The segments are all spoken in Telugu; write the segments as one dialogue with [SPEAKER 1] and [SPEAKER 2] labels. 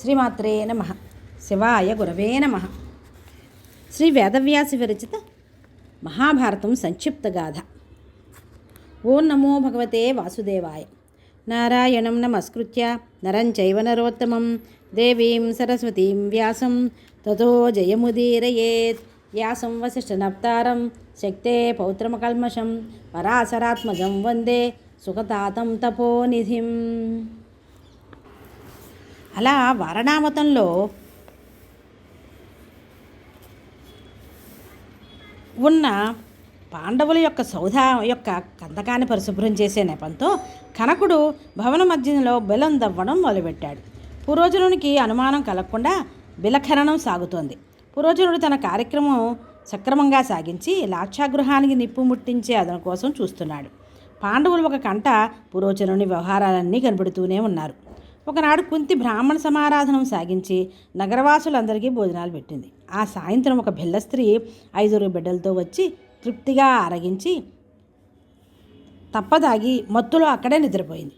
[SPEAKER 1] శ్రీమాత్రే నమ. శివాయ గురవే నమ. శ్రీ వేదవ్యాసి విరచిత మహాభారతం సంక్షిప్త గాథ. ఓం నమో భగవతే వాసుదేవాయ. నారాయణం నమస్కృత్య. నరం చైవ నరోత్తమం. దేవీం సరస్వతీం వ్యాసం. తతో జయముదీరయేత్. వ్యాసం వశిష్ఠనప్తారం. శక్తే పౌత్రమకల్మషం. పరాశరాత్మజం వందే. సుఖతాతం తపోనిధిం. అలా వారణావతంలో ఉన్న పాండవుల యొక్క సౌధ యొక్క కందకాన్ని పరిశుభ్రం చేసే నెపంతో కనకుడు భవన మధ్యంలో బెలం దవ్వడం మొదలుపెట్టాడు. పురోజనునికి అనుమానం కలగకుండా బిలఖననం సాగుతోంది. పురోజనుడు తన కార్యక్రమం సక్రమంగా సాగించి లాక్షాగృహానికి నిప్పు ముట్టించే అతని కోసం చూస్తున్నాడు. పాండవులు ఒక కంట పురోజనుని వ్యవహారాలన్నీ కనబడుతూనే ఉన్నారు. ఒకనాడు కుంతి బ్రాహ్మణ సమారాధనం సాగించి నగరవాసులందరికీ భోజనాలు పెట్టింది. ఆ సాయంత్రం ఒక బిల్ల స్త్రీ ఐదుగురు బిడ్డలతో వచ్చి తృప్తిగా ఆరగించి తప్పదాగి మత్తులో అక్కడే నిద్రపోయింది.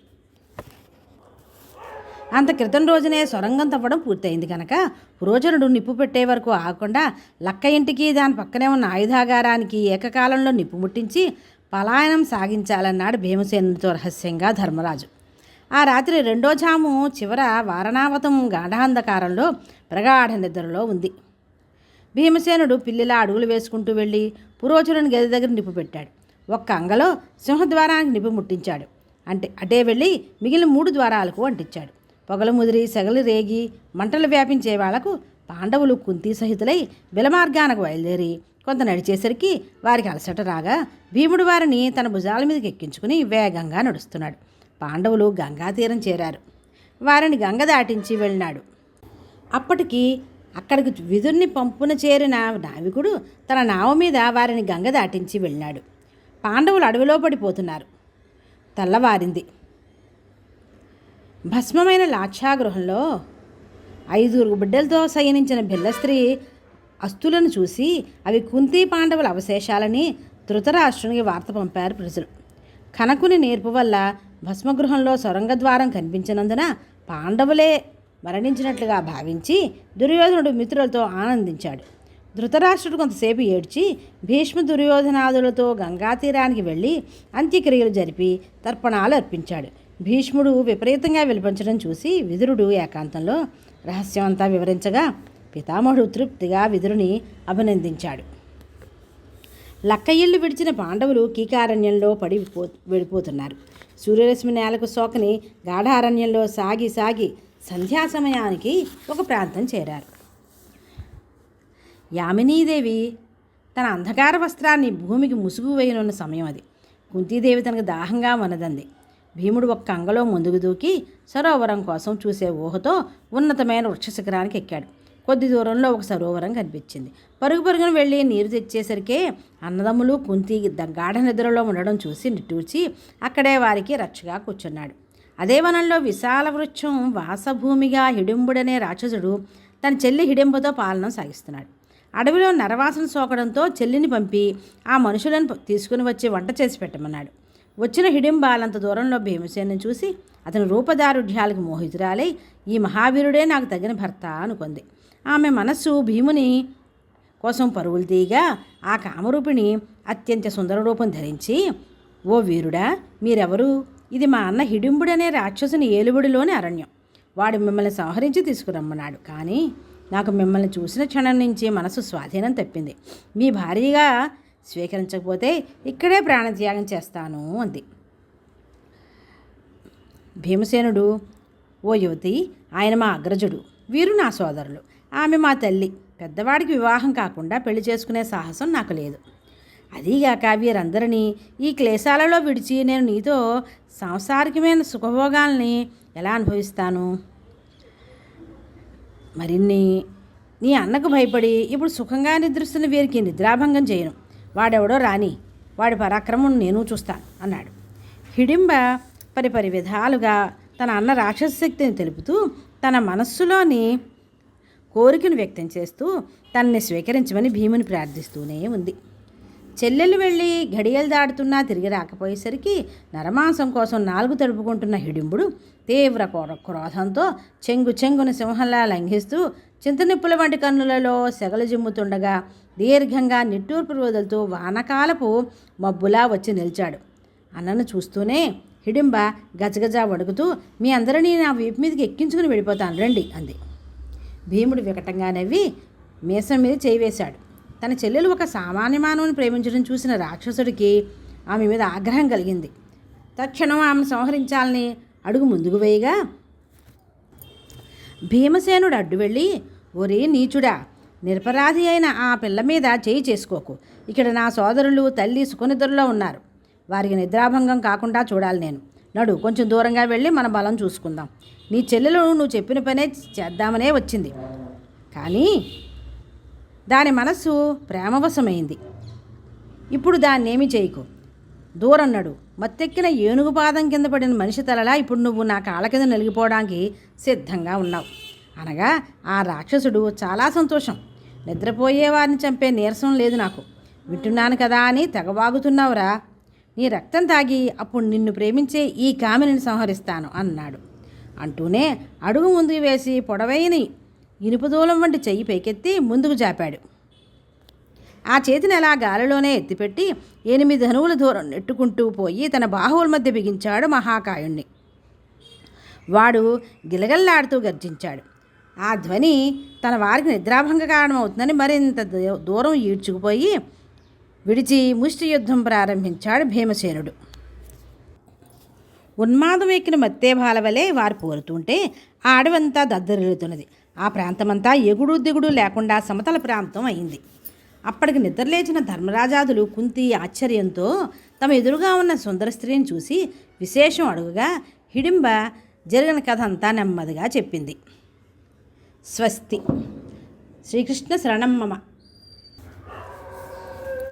[SPEAKER 1] అంత క్రితం రోజునే సొరంగం తవ్వడం పూర్తయింది కనుక పురోచనుడు నిప్పు పెట్టే వరకు ఆగకుండా లక్క ఇంటికి దాని పక్కనే ఉన్న ఆయుధాగారానికి ఏకకాలంలో నిప్పు ముట్టించి పలాయనం సాగించాలన్నాడు భీమసేనుతో రహస్యంగా ధర్మరాజు. ఆ రాత్రి రెండో జాము చివర వారణావతం గాఢాంధకారంలో ప్రగాఢ నిద్రలో ఉంది. భీమసేనుడు పిల్లిలా అడుగులు వేసుకుంటూ వెళ్ళి పురోచనుని గది దగ్గర నిప్పు పెట్టాడు. ఒక్క అంగలో సింహద్వారానికి నిప్పు ముట్టించాడు. అంటే అటే వెళ్ళి మిగిలిన మూడు ద్వారాలకు అంటించాడు. పొగలు ముదిరి సెగలు రేగి మంటలు వ్యాపించే వాళ్ళకు పాండవులు కుంతి సహితులై బిలమార్గానకు బయలుదేరి కొంత నడిచేసరికి వారికి అలసట రాగా భీముడు వారిని తన భుజాల మీదకి ఎక్కించుకుని వేగంగా నడుస్తున్నాడు. పాండవులు గంగా తీరం చేరారు. వారిని గంగ దాటించి వెళ్ళినాడు. అప్పటికి అక్కడికి విధుర్ని పంపున చేరిన నావికుడు తన నావ మీద వారిని గంగ దాటించి వెళ్ళినాడు. పాండవులు అడవిలో పడిపోతున్నారు. తెల్లవారింది. భస్మమైన లాక్షాగృహంలో ఐదుగురు బిడ్డలతో శయనించిన బిల్ల స్త్రీ అస్తులను చూసి అవి కుంతి పాండవుల అవశేషాలని ధృతరాష్ట్రునికి వార్త పంపారు ప్రజలు. కనకుని నేర్పు వల్ల భస్మగృహంలో సొరంగద్వారం కనిపించినందున పాండవులే మరణించినట్లుగా భావించి దుర్యోధనుడు మిత్రులతో ఆనందించాడు. ధృతరాష్ట్రుడు కొంతసేపు ఏడ్చి భీష్మ దుర్యోధనాదులతో గంగా తీరానికి వెళ్ళి అంత్యక్రియలు జరిపి తర్పణాలు అర్పించాడు. భీష్ముడు విపరీతంగా విలపించడం చూసి విదురుడు ఏకాంతంలో రహస్యమంతా వివరించగా పితామహుడు తృప్తిగా విదురుని అభినందించాడు. లక్క ఇల్లు విడిచిన పాండవులు కీకారణ్యంలో పడి వెళ్ళిపోతున్నారు సూర్యరశ్మి నేలకు సోకని గాఢారణ్యంలో సాగి సాగి సంధ్యా సమయానికి ఒక ప్రాంతం చేరారు. యామినీదేవి తన అంధకార వస్త్రాన్ని భూమికి ముసుగు వేయనున్న సమయం అది. కుంతీదేవి తనకు దాహంగా వనదంది భీముడు ఒక్క అంగలో ముందుకు దూకి సరోవరం కోసం చూసే ఊహతో ఉన్నతమైన వృక్ష శిఖరానికి ఎక్కాడు. కొద్ది దూరంలో ఒక సరోవరం కనిపించింది. పరుగు పరుగున వెళ్ళి నీరు తెచ్చేసరికే అన్నదమ్ములు కుంతి గాఢ నిద్రలో ఉండడం చూసి నిట్టూర్చి అక్కడే వారికి రక్షగా కూర్చున్నాడు. అదే వనంలో విశాల వృక్షం వాసభూమిగా హిడింబుడనే రాక్షసుడు తన చెల్లి హిడింబుతో పాలన సాగిస్తున్నాడు. అడవిలో నరవాసన సోకడంతో చెల్లిని పంపి ఆ మనుషులను తీసుకుని వచ్చి వంట చేసి పెట్టమన్నాడు. వచ్చిన హిడింబాలంత దూరంలో భీమసేను చూసి అతని రూపదారుఢ్యాలకు మోహితురాలై ఈ మహావీరుడే నాకు తగిన భర్త అనుకుంది. ఆమె మనస్సు భీముని కోసం పరుగులు తీయగా ఆ కామరూపిణి అత్యంత సుందర రూపం ధరించి ఓ వీరుడా మీరెవరు? ఇది మా అన్న హిడింబుడనే రాక్షసుని ఏలుబడిలోని అరణ్యం. వాడు మిమ్మల్ని సంహరించి తీసుకురమ్మన్నాడు. కానీ నాకు మిమ్మల్ని చూసిన క్షణం నుంచి మనసు స్వాధీనం తప్పింది. మీ భార్యగా స్వీకరించకపోతే ఇక్కడే ప్రాణత్యాగం చేస్తాను అంది. భీమసేనుడు ఓ యువతి ఆయన మా అగ్రజుడు. వీరు నా సోదరులు. ఆమె మా తల్లి. పెద్దవాడికి వివాహం కాకుండా పెళ్ళి చేసుకునే సాహసం నాకు లేదు. అదీగాక వీరందరినీ ఈ క్లేశాలలో విడిచి నేను నీతో సాంసారికమైన సుఖభోగాల్ని ఎలా అనుభవిస్తాను? మరిన్ని నీ అన్నకు భయపడి ఇప్పుడు సుఖంగా నిద్రిస్తున్న వీరికి నిద్రాభంగం చేయను. వాడెవడో రాని వాడి పరాక్రమం నేను చూస్తాను అన్నాడు. హిడింబ పరిపరి విధాలుగా తన అన్న రాక్షస శక్తిని తెలుపుతూ తన మనస్సులోని కోరికను వ్యక్తం చేస్తూ తనని స్వీకరించమని భీముని ప్రార్థిస్తూనే ఉంది. చెల్లెలు వెళ్ళి ఘడియలు దాటుతున్నా తిరిగి రాకపోయేసరికి నరమాంసం కోసం నాలుగు తడుపుకుంటున్న హిడింబుడు తీవ్ర క్రోధంతో చెంగు చెంగున సింహంలా లంఘిస్తూ చింతనిప్పుల వంటి కన్నులలో సెగలు జిమ్ముతుండగా దీర్ఘంగా నిట్టూర్పు వదులుతూ వానకాలపు మబ్బులా వచ్చి నిలిచాడు. అన్నను చూస్తూనే హిడింబ గజగజ వడుకుతూ మీ అందరినీ నా వీపు మీదకి ఎక్కించుకుని వెళ్ళిపోతాను రండి అంది. భీముడు వికటంగా నవ్వి మీసం మీద చేయి వేశాడు. తన చెల్లెలు ఒక సామాన్య మానవుని ప్రేమించడం చూసిన రాక్షసుడికి ఆమె మీద ఆగ్రహం కలిగింది. తక్షణం ఆమెను సంహరించాలని అడుగు ముందుకు వేయగా భీమసేనుడు అడ్డు వెళ్ళి ఒరే నీచుడా నిరపరాధి అయిన ఆ పిల్ల మీద చేయి చేసుకోకు. ఇక్కడ నా సోదరులు తల్లి సుఖనిద్రలో ఉన్నారు. వారికి నిద్రాభంగం కాకుండా చూడాలి నేను. నడు కొంచెం దూరంగా వెళ్ళి మన బలం చూసుకుందాం. నీ చెల్లెలు నువ్వు చెప్పిన పనే చేద్దామనే వచ్చింది. కానీ దాని మనస్సు ప్రేమవశమైంది. ఇప్పుడు దాన్నేమి చేయకు. దూరం నడు. మత్తెక్కిన ఏనుగు పాదం కింద పడిన మనిషి తలలా ఇప్పుడు నువ్వు నా కాళ్ళ కింద నలిగిపోవడానికి సిద్ధంగా ఉన్నావు. అనగా ఆ రాక్షసుడు చాలా సంతోషం. నిద్రపోయే వారిని చంపే నీరసం లేదు నాకు. వింటున్నాను కదా అని తెగవాగుతున్నావురా. నీ రక్తం తాగి అప్పుడు నిన్ను ప్రేమించే ఈ కామిని సంహరిస్తాను అన్నాడు. అంటూనే అడుగు ముందుకు వేసి పొడవైన ఇనుపదూలం వంటి చెయ్యి పైకెత్తి ముందుకు జాపాడు. ఆ చేతిని అలా గాలిలోనే ఎత్తిపెట్టి ఎనిమిది ధనువుల దూరం నెట్టుకుంటూ పోయి తన బాహువుల మధ్య బిగించాడు మహాకాయుణ్ణి. వాడు గిలగల్లాడుతూ గర్జించాడు. ఆ ధ్వని తన వారికి నిద్రాభంగ కారణమవుతుందని మరింత దూ- దూరం ఈడ్చుకుపోయి విడిచి ముష్టి యుద్ధం ప్రారంభించాడు భీమసేనుడు. ఉన్మాదం ఎక్కిన మత్తేభాల వలె వారు పోరుతుంటే ఆ అడవంతా దద్దరిల్లుతున్నది. ఆ ప్రాంతమంతా ఎగుడు దిగుడు లేకుండా సమతల ప్రాంతం అయింది. అప్పటికి నిద్రలేచిన ధర్మరాజాదులు కుంతి ఆశ్చర్యంతో తమ ఎదురుగా ఉన్న సుందర స్త్రీని చూసి విశేషం అడుగుగా హిడింబ జరిగిన కథ అంతా నెమ్మదిగా చెప్పింది. స్వస్తి. శ్రీకృష్ణ శరణం మమ.